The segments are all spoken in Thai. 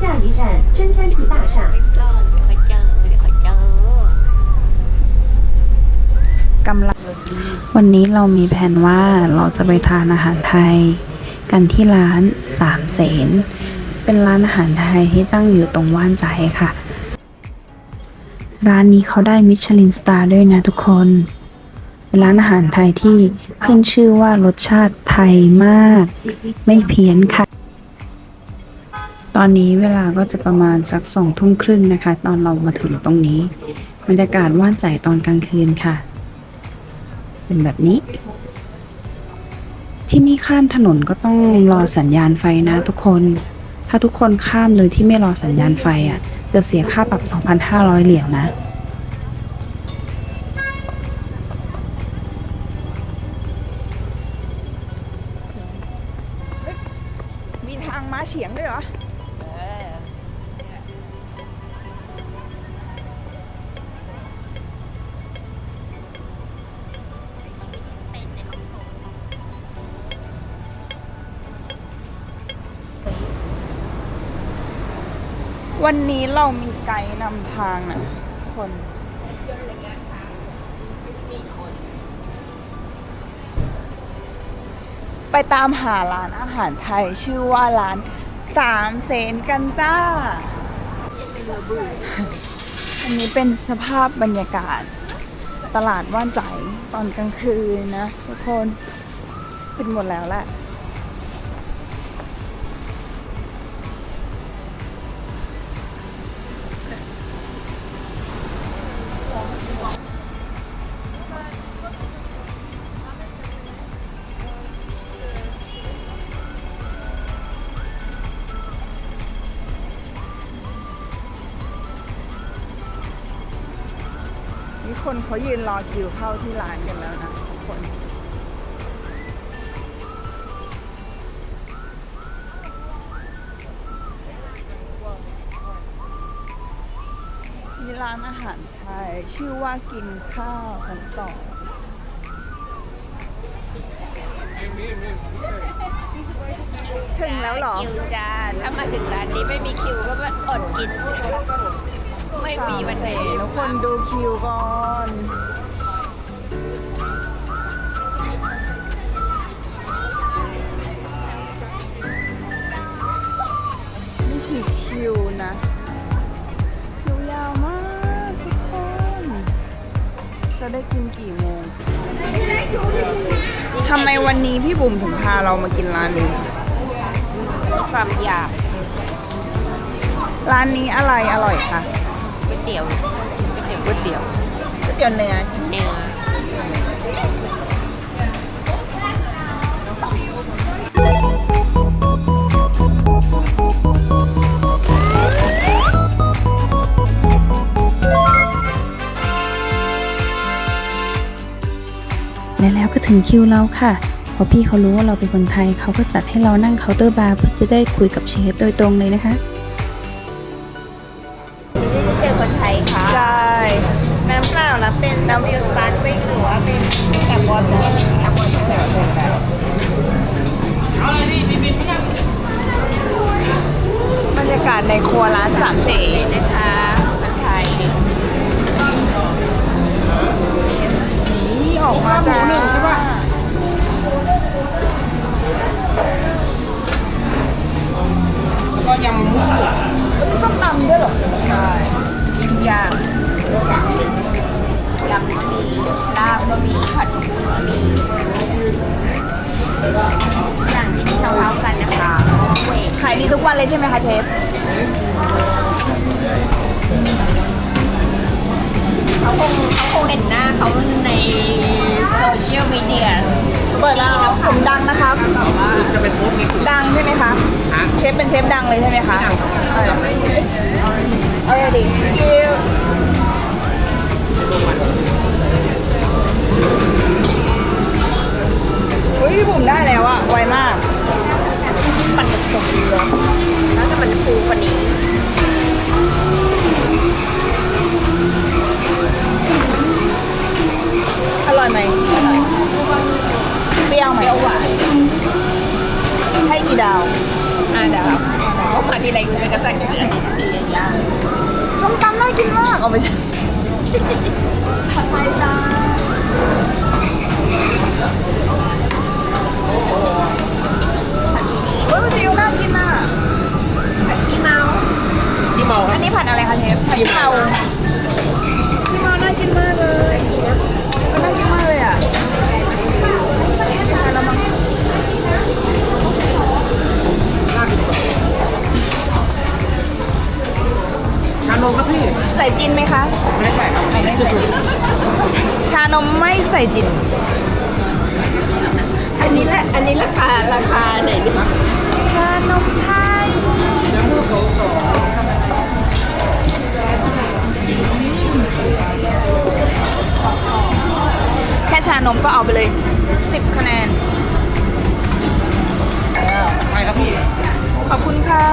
下一站真山记大厦。 ก่อนเดี๋ยวค่อยเจอ เดี๋ยวค่อยเจอ กำลัง วันนี้เรามีแผนว่าเราจะไปทานอาหารไทย กันที่ร้านสามเสน เป็นร้านอาหารไทยที่ตั้งอยู่ตรงว่านใจค่ะ ร้านนี้เขาได้มิชลินสตาร์ด้วยนะทุกคน เป็นร้านอาหารไทยที่ขึ้นชื่อว่ารสชาติไทยมาก ไม่เพี้ยนค่ะ ต อนนี้เวลาก็จะประมาณสักสองทุ่มครึ่งนะคะ ตอนเรามาถึงตรงนี้ บรรยากาศว่านใจตอนกลางคืนค่ะ เป็นแบบนี้ ที่นี่ข้ามถนนก็ต้องรอสัญญาณไฟนะทุกคน ถ้าทุกคนข้ามเลยที่ไม่รอสัญญาณไฟอะ จะเสียค่าปรับ 2,500 เหรียญนะมีทางม้าเฉียงด้วยเหรอ วันนี้เรามีไกด์นำทางนะทุกคน ไปตามหาร้านอาหารไทยชื่อว่าร้านสามเสนกันจ้า อันนี้เป็นสภาพบรรยากาศ ตลาดว่านใจตอนกลางคืนนะทุกคน เป็นหมดแล้วแหละ คนเขายืนรอคิวเข้าที่ร้านกันแล้วนะทุกคน มีร้านอาหารไทย ชื่อว่ากินข้าวชั้นสองถึงแล้วเหรอ คิวจ้า ถ้ามาถึงร้านนี้ไม่มีคิวก็อดกินจ้า ไม่มีวันไหนทุกคนดูคิวก่อนนี่คือคิวนะ คิวยาวมากทุกคน จะได้กินกี่โมงทำไมวันนี้พี่บุ๋มถึงพาเรามากินร้านนี้มีความอยาก ร้านนี้อะไรอร่อยคะก๋วย เตี๋ยวก๋วยเตี๋ยวก๋วยเตี๋ยวก๋วยเตี๋ยวเนื้อใช่ไหมเนื้อและแล้วก็ถึงคิวเราค่ะ พอพี่เขารู้ว่าเราเป็นคนไทย เขาก็จัดให้เรานั่งเคาน์เตอร์บาร์เพื่อจะได้คุยกับเชฟโดยตรงเลยนะคะ วันเลยใช่ไหมคะเชฟเขาคงเขาคงเห็นหน้าเขาในโซเชียลมีเดียเปิดแล้วผมดังนะครับจะเป็นมุกนี่ดังใช่ไหมคะ เชฟเป็นเชฟดังเลยใช่ไหมคะ เอาเลยเอาเลยดิ อยเปรี้ยวไหมเปรี้ยวหวานให้กี่ดาวสอ่าเดี๋ยวครับเขามาทีไรกูจะกระสั่งอันนี้ทุกทีอย่างเงี้ยส้มตำน่ากินมากเอาไม่ใช่ผัดไทยจ้าเฮ้ยมันจิวน่ากินอะผัดขี้เมาที่เมาคอัรับนนี้ผัดอะไรคะเชฟผัดเผา จิน อันนี้แหละอันนี้ราคาราคาไหนดิชานมไทยแค่ชานมก็เอาไปเลย 10 คะแนนใช่ครับพี่ ขอบคุณค่ะ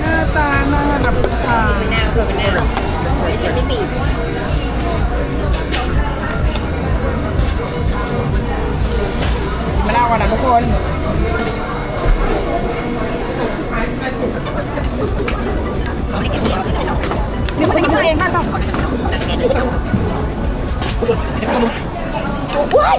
หน้าตาน่ารับประทานมะนาวส่วนมะนาว ไม่ใช่ไม่ปีมะนาวก่อนนะทุกคนเด้เก็บเดียวเลยนะนี่มันจะกินเองค่ะต้องว้าย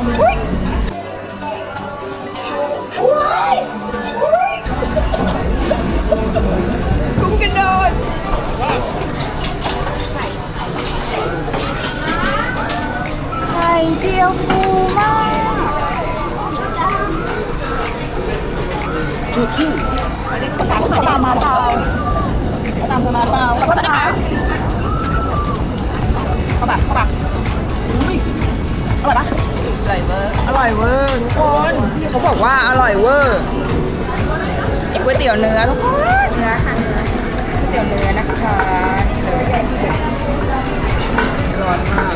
เข้าปากเข้าปากอุ้ยอร่อยปะอร่อยเวอร์อร่อยเวอร์ทุกคนพี่เขาบอกว่าอร่อยเวอร์นี่ก๋วยเตี๋ยวเนื้อทุกคนเนื้อค่ะเนื้อก๋วยเตี๋ยวเนื้อนะคะนี่เลยร้อนมาก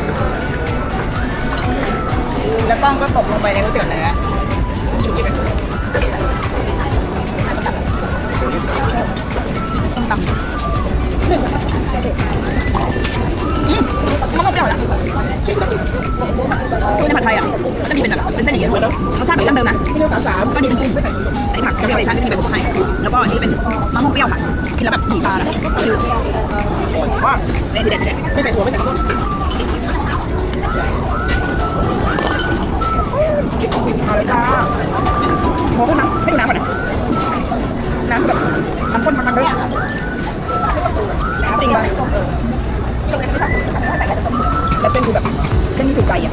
แล้วป้องก็ตกลงไปในก๋วยเตี๋ยวเนื้อ คือในผัดไทยอะมันจะมีเป็นแบบเป็นเส้นอย่างเงี้ยรสชาติแบบดั้งเดิมนะสามก็ดีเป็นกุ้งใส่ผักจะเรียกอะไรชั้นก็จะเป็นแบบไทยแล้วก็อันนี้เป็นมะม่วงเปรี้ยวค่ะกินแล้วแบบผีตานะคือว่าเด็ดเด็ดเด็ดไม่ใส่ถั่วไม่ใส่ข้าวโพดเอาเลยจ้าโม้ขึ้นน้ำให้ดูน้ำก่อนนะน้ำแบบน้ำข้นมันๆเลยจริงป่ะแล้วเป็นคือแบบเส้นที่ถูกใจอะ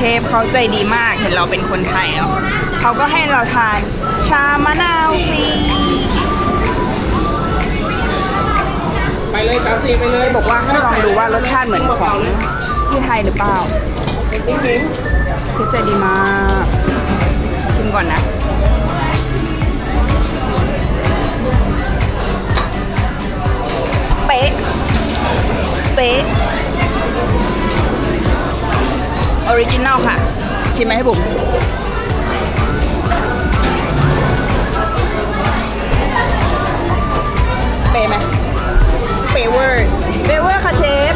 เชฟเขาใจดีมากเห็นเราเป็นคนไทยเนาะเขาก็ให้เราทานชามะนาวฟรีไปเลยสามสี่ไปเลยบอกว่าให้ลองดูว่ารสชาติเหมือนของที่ไทยหรือเปล่าจริงเชฟใจดีมากชิมก่อนนะ ริจินัลค่ะ ชิมไหมให้ผมเป๊ะไหมเป๊ะเวอร์เป๊ะเวอร์ค่ะเชฟ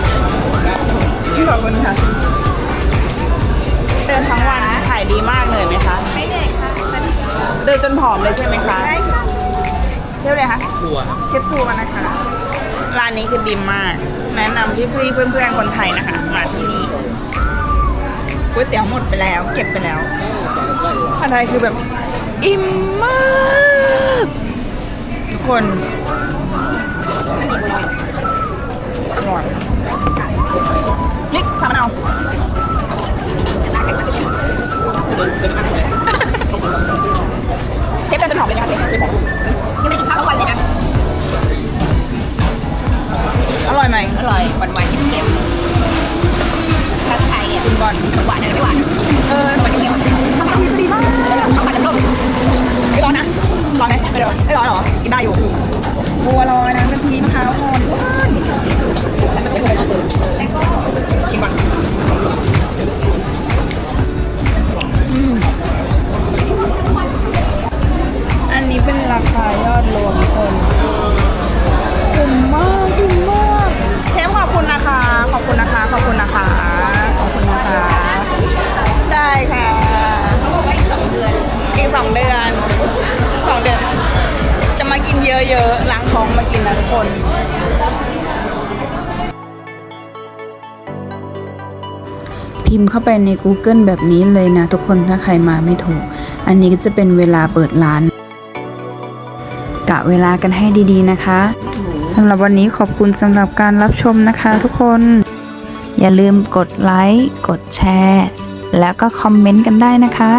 ขอบคุณค่ะเดินทั้งวันขายดีมากเลยไหมคะไม่เหนื่อยค่ะเดินจนผอมเลยใช่ไหมคะใช่ค่ะเที่ยวเลยคะทัวร์เชฟทัวร์นะคะ ร้านนี้คือดีมาก แนะนำพี่พี่ๆเพื่อนๆคนไทยนะคะ มาที่นี่ ก๋วยเตี๋ยวหมดไปแล้ว เก็บไปแล้วผัดไทยคือแบบอิ่มมาก ทุกคนอร่อยพริกสามะนาวเชฟเดินจนหอมเลยนะคะเชฟยังไม่ได้กินข้าวทั้งวันเลยนะ อร่อยไหม อร่อยหวานหวานๆเค็มๆชาติไทยอะ คุณบอลหวานอะไรไม่หวานเออหวานเค็มๆข้าวผัดดีมากแล้วข้าวผัดน้ำส้มไม่ร้อนนะร้อนไหมไม่ร้อนไม่ร้อนหรอกินได้อยู่บัวลอยนะกะทิมะพร้าวอ่อนว้านกินก่อนอืม พิมพ์เข้าไปใน Google แบบนี้เลยนะทุกคนถ้าใครมาไม่ถูก อันนี้ก็จะเป็นเวลาเปิดร้าน กะเวลากันให้ดีๆนะคะสำหรับวันนี้ขอบคุณสำหรับการรับชมนะคะทุกคน อย่าลืมกดไลค์ กดแชร์ แล้วก็คอมเมนต์กันได้นะคะ